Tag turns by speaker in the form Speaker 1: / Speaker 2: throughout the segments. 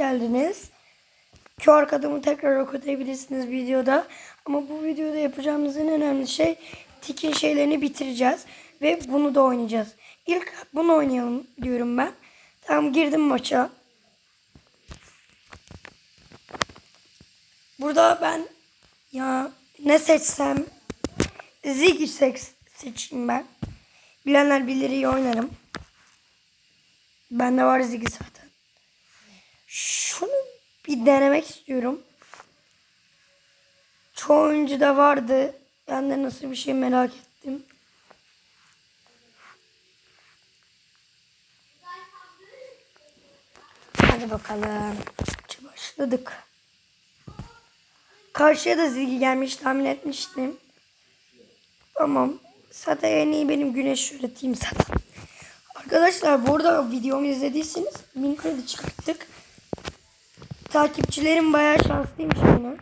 Speaker 1: geldiniz. QR kodumu tekrar okutabilirsiniz videoda. Ama bu videoda yapacağımız en önemli şey Tik'in şeylerini bitireceğiz. Ve bunu da oynayacağız. İlk bunu oynayalım diyorum ben. Tamam girdim maça. Burada ben ya ne seçsem Ziggy seç, seçeyim ben. Bilenler bilir iyi oynarım. Bende var Ziggy zaten. Bir denemek istiyorum. Çoğu oyuncuda vardı. Ben de nasıl bir şey merak ettim. Hadi bakalım. Başladık. Karşıya da Ziggy gelmiş tahmin etmiştim. Tamam. Zaten en iyi benim güneş öğreteyim zaten. Arkadaşlar burada videomu izlediyseniz kredi çıkarttık. Takipçilerim bayağı şanslıymış bunu.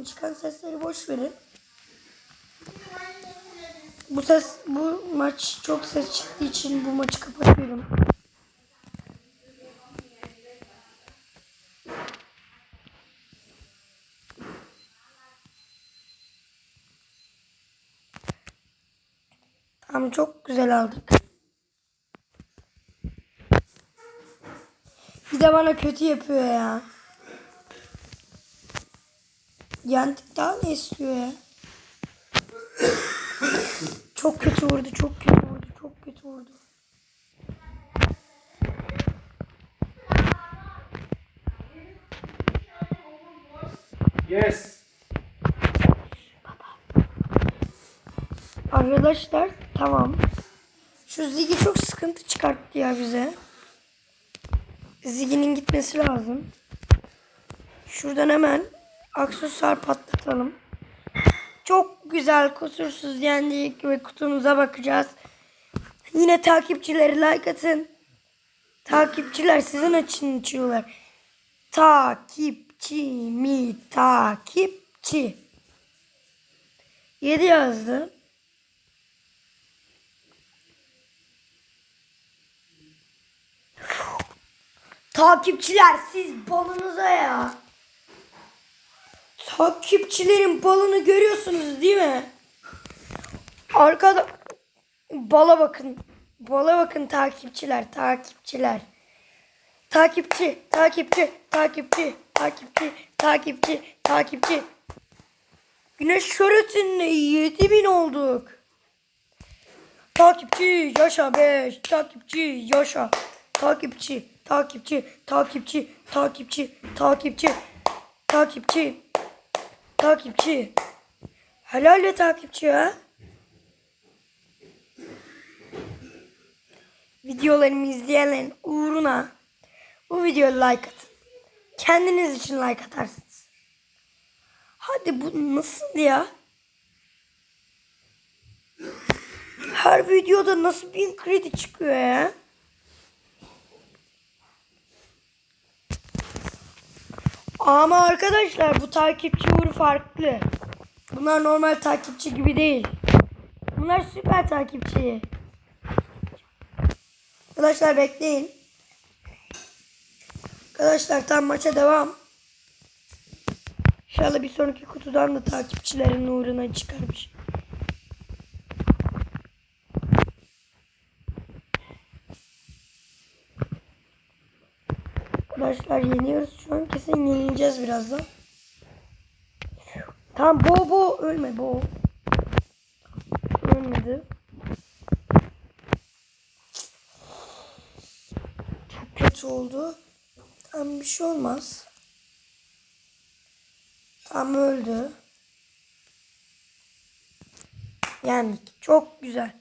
Speaker 1: En çıkan sesleri boş verin. Bu ses bu maç çok ses çıktığı için bu maçı kapatıyorum. Tamam çok güzel aldık. Bir de bana kötü yapıyor ya. Yendik daha ne istiyor ya? Çok kötü vurdu, çok kötü vurdu, çok kötü vurdu.
Speaker 2: Yes.
Speaker 1: Arkadaşlar tamam. Şu Ziggy çok sıkıntı çıkarttı ya bize. Ziggy'nin gitmesi lazım. Şuradan hemen aksesuar patlatalım. Çok güzel kusursuz yendik ve kutumuza bakacağız. Yine takipçileri like atın. Takipçiler sizin için içiyorlar. Takipçi mi takipçi. 7 yazdı. Takipçiler siz balınıza ya. Takipçilerin balını görüyorsunuz değil mi? Arkada bala bakın. Bala bakın takipçiler, takipçiler. Takipçi, takipçi, takipçi, takipçi, takipçi, takipçi. Güneş şöhretinde 7000 olduk. Takipçi yaşa 5. Takipçi yaşa. Takipçi, takipçi, takipçi, takipçi, takipçi, takipçi, takipçi. Helal de takipçi ha. Videolarımı izleyenlerin uğruna bu videoya like atın. Kendiniz için like atarsınız. Hadi bu nasıl ya? Her videoda nasıl bin kredi çıkıyor ya? Ama arkadaşlar bu takipçi uğru farklı. Bunlar normal takipçi gibi değil. Bunlar süper takipçi. Arkadaşlar bekleyin. Arkadaşlar tam maça devam. İnşallah bir sonraki kutudan da takipçilerin uğruna çıkarmış. Arkadaşlar yeniyoruz. Şu an kesin yenileceğiz birazdan. Tamam bo bo ölme bo. Ölmedi. Çok kötü oldu. Tam bir şey olmaz. Tam öldü. Yendik. Çok güzel.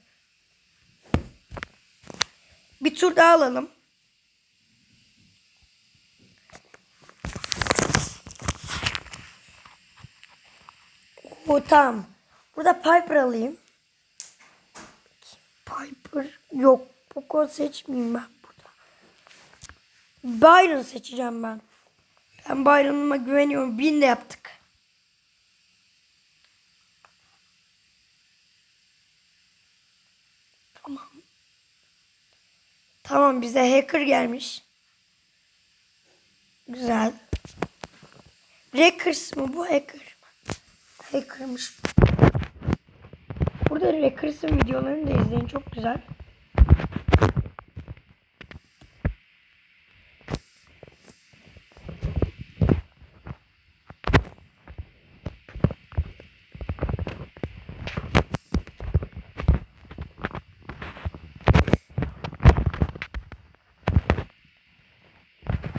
Speaker 1: Bir tur daha alalım. O tamam. Burada Piper alayım. Piper yok. Poco seçmeyeyim ben burada. Byron seçeceğim ben. Ben Byron'uma güveniyorum. Bin de yaptık. Tamam. Tamam bize hacker gelmiş. Güzel. Wreckers mı bu hacker? Hacker'mış. Burada Wreckers'ın videolarını da izleyin. Çok güzel.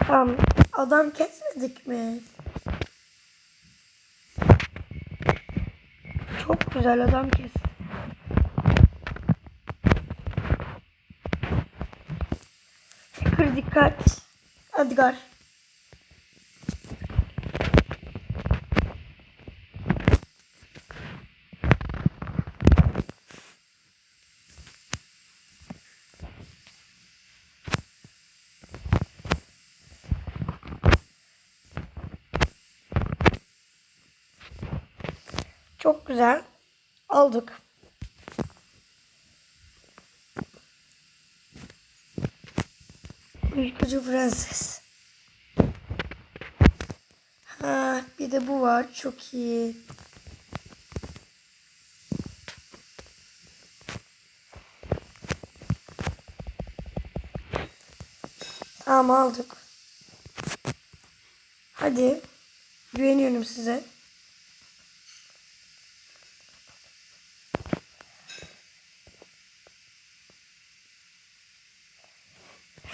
Speaker 1: Tamam. Adam kesmedik mi? Güzel adam kes. Hacker dikkat. Edgar. Çok güzel. Aldık. Uykucu prenses. Ha, bir de bu var. Çok iyi. Tamam aldık. Hadi. Güveniyorum size.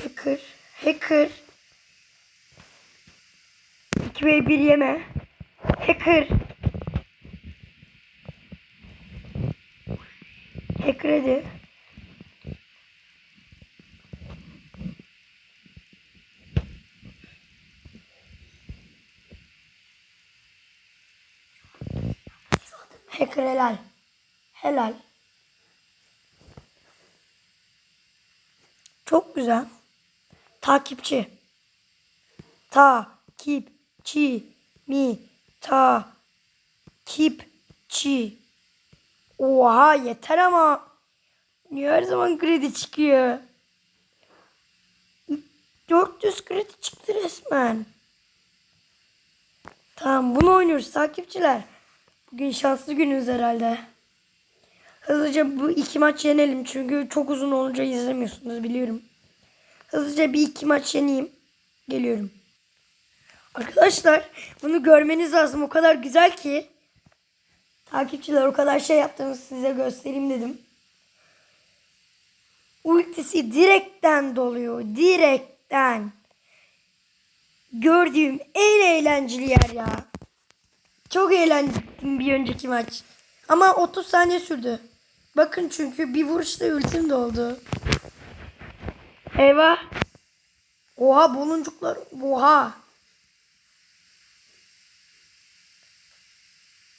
Speaker 1: Hacker. Hacker. 2 ve 1 yeme. Hacker. Hacker hadi. Hacker helal. Helal. Çok güzel. Takipçi. Takipçi mi ta kipçi. Oha yeter ama. Niye her zaman kredi çıkıyor? 400 kredi çıktı resmen. Tamam bunu oynuyoruz takipçiler. Bugün şanslı günümüz herhalde. Hızlıca bu iki maç yenelim çünkü çok uzun olunca izlemiyorsunuz biliyorum. Hızlıca bir iki maç yeneyim. Geliyorum. Arkadaşlar bunu görmeniz lazım. O kadar güzel ki. Takipçiler o kadar şey yaptığımı size göstereyim dedim. Ultisi direkten doluyor. Direkten. Gördüğüm en eğlenceli yer ya. Çok eğlendim bir önceki maç. Ama 30 saniye sürdü. Bakın çünkü bir vuruşta ultim doldu. Eyvah. Oha buluncuklar. Oha.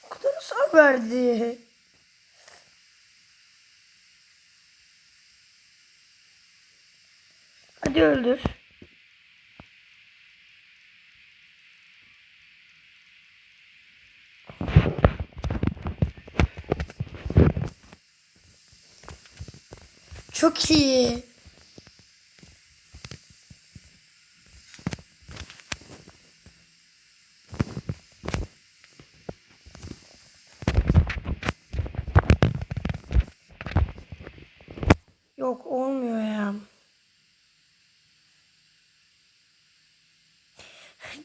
Speaker 1: O kadar hasar verdi. Hadi öldür. Çok iyi. Yok olmuyor ya.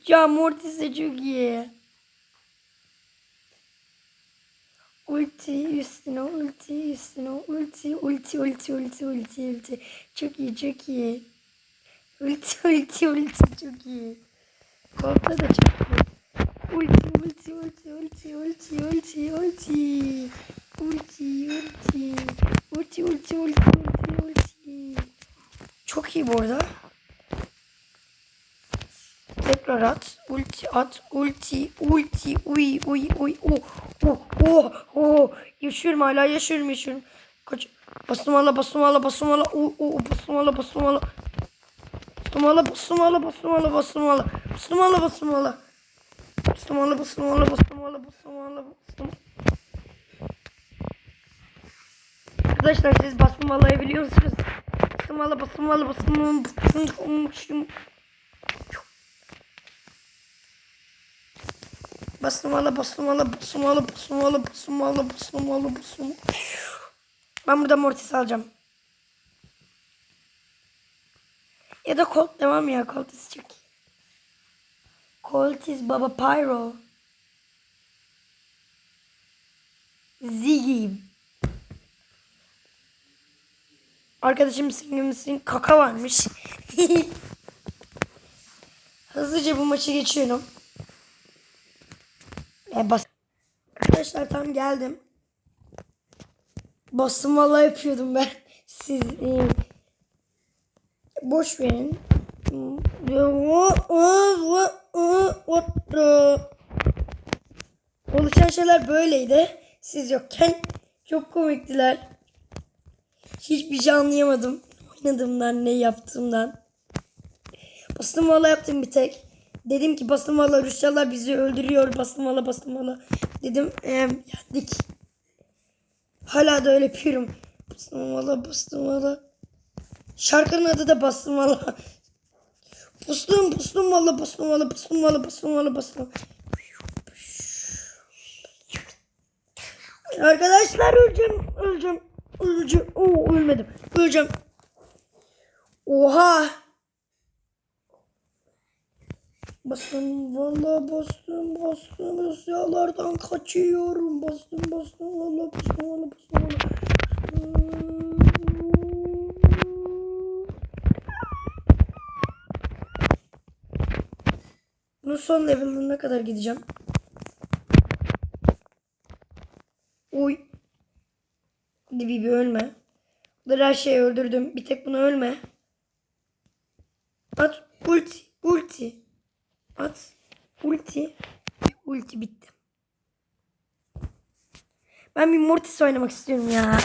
Speaker 1: Ya Mortis çok iyi. Ulti üstüne ulti üstüne ulti ulti ulti ulti ulti ulti. Çok iyi çok iyi. Ulti ulti ulti çok iyi. Kolpa da çok iyi. Ulti ulti ulti ulti ulti ulti. Ulti ulti. Ulti ulti ulti ulti ulti. Çok iyi bu arada. Tekrar at. Ulti at. Ulti. Ulti. Uy uy uy. Oh. Oh. Oh. Oh. Yaşıyorum hala yaşıyorum yaşıyorum. Kaç. Bastım hala bastım hala bastım hala. Oh. Oh. Bastım hala bastım hala. Bastım hala bastım hala bastım hala bastım hala. Bastım hala bastım hala. Bastım hala bastım hala bastım hala bastım hala bastım. Arkadaşlar siz bastım halayı biliyor? Bastım hala bastım hala bastım hala bastım hala bastım hala bastım. Ben burada mortis alacağım. Ya da Colt devam ya. Coltis çok iyi. Coltis Baba Pyro. Ziggy. Arkadaşım singimizin kaka varmış. Hızlıca bu maçı geçiyorum. E bas. Arkadaşlar tam geldim. Vallahi yapıyordum ben. Siz e, boş verin. Oluşan şeyler böyleydi. Siz yokken çok komiktiler. Hiçbir şey anlayamadım. Oynadığımdan ne yaptığımdan. Bastım valla yaptım bir tek. Dedim ki bastım valla Rusyalılar bizi öldürüyor. Bastım valla bastım valla. Dedim eee yendik. Hala da öyle yapıyorum. Bastım valla bastım valla. Şarkının adı da bastım valla. Bastım bastım valla bastım valla bastım valla bastım valla bastım. Arkadaşlar öleceğim öleceğim öleceğim. Oo ölmedim öleceğim. Oha. Bastım valla bastım bastım Rusyalardan kaçıyorum bastım bastım valla bastım valla bastım valla. Bunun son level'ına kadar gideceğim. Uy. Hadi bir, bir ölme. Bunları her şeyi öldürdüm. Bir tek bunu ölme. At ulti ulti. At ulti. Ulti bitti. Ben bir Mortis oynamak istiyorum ya.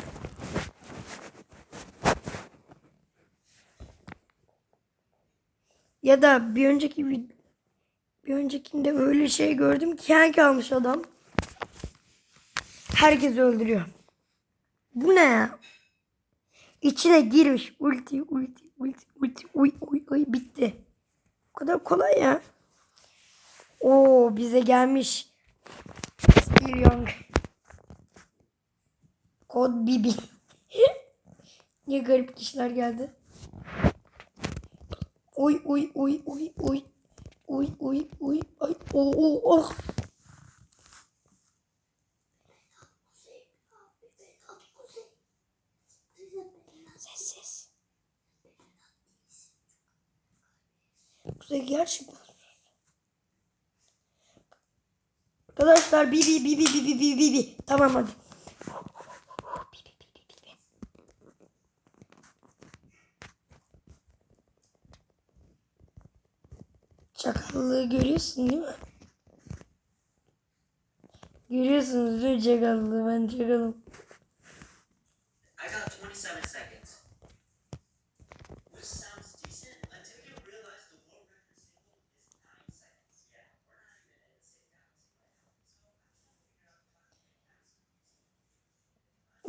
Speaker 1: Ya da bir önceki vid- bir öncekinde öyle şey gördüm ki hangi almış adam. Herkes öldürüyor. Bu ne ya? İçine girmiş. Ulti, ulti, ulti, ulti, uy, uy, uy, bitti. Bu kadar kolay ya. Oo bize gelmiş. Steel Young. Kod Bibi. Niye garip kişiler geldi? Uy uy uy uy uy. Uy uy uy ay o o oh. Kuzey gerçekten sus. Arkadaşlar bi bi bi bi bi bi bi bi bi. Tamam hadi. Çakallığı görüyorsun değil mi? Görüyorsunuz değil mi çakallığı? Ben çakalım.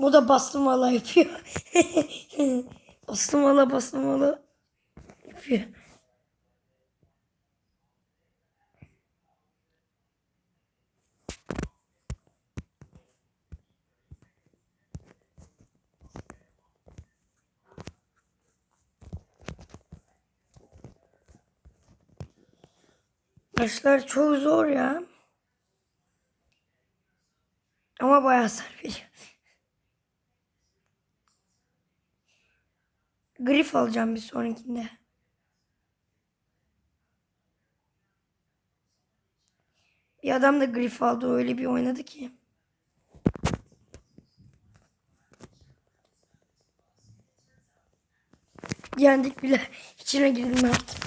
Speaker 1: O da bastırmalı yapıyor. bastırmalı bastırmalı yapıyor. Arkadaşlar çok zor ya. Ama bayağı sarf ediyor. Grif alacağım bir sonrakinde. Bir adam da grif aldı öyle bir oynadı ki. Yendik bile. İçine girdim artık.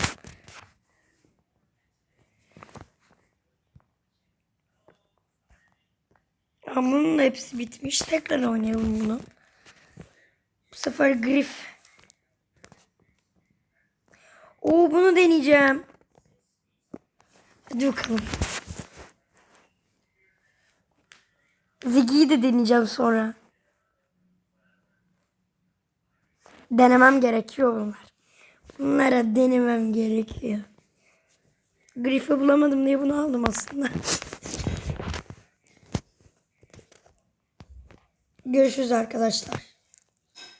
Speaker 1: Ama bunun hepsi bitmiş. Tekrar oynayalım bunu. Bu sefer grif. Oo bunu deneyeceğim. Hadi bakalım. Ziggy'yi de deneyeceğim sonra. Denemem gerekiyor bunlar. Bunlara denemem gerekiyor. Griff'i bulamadım diye bunu aldım aslında. Görüşürüz arkadaşlar.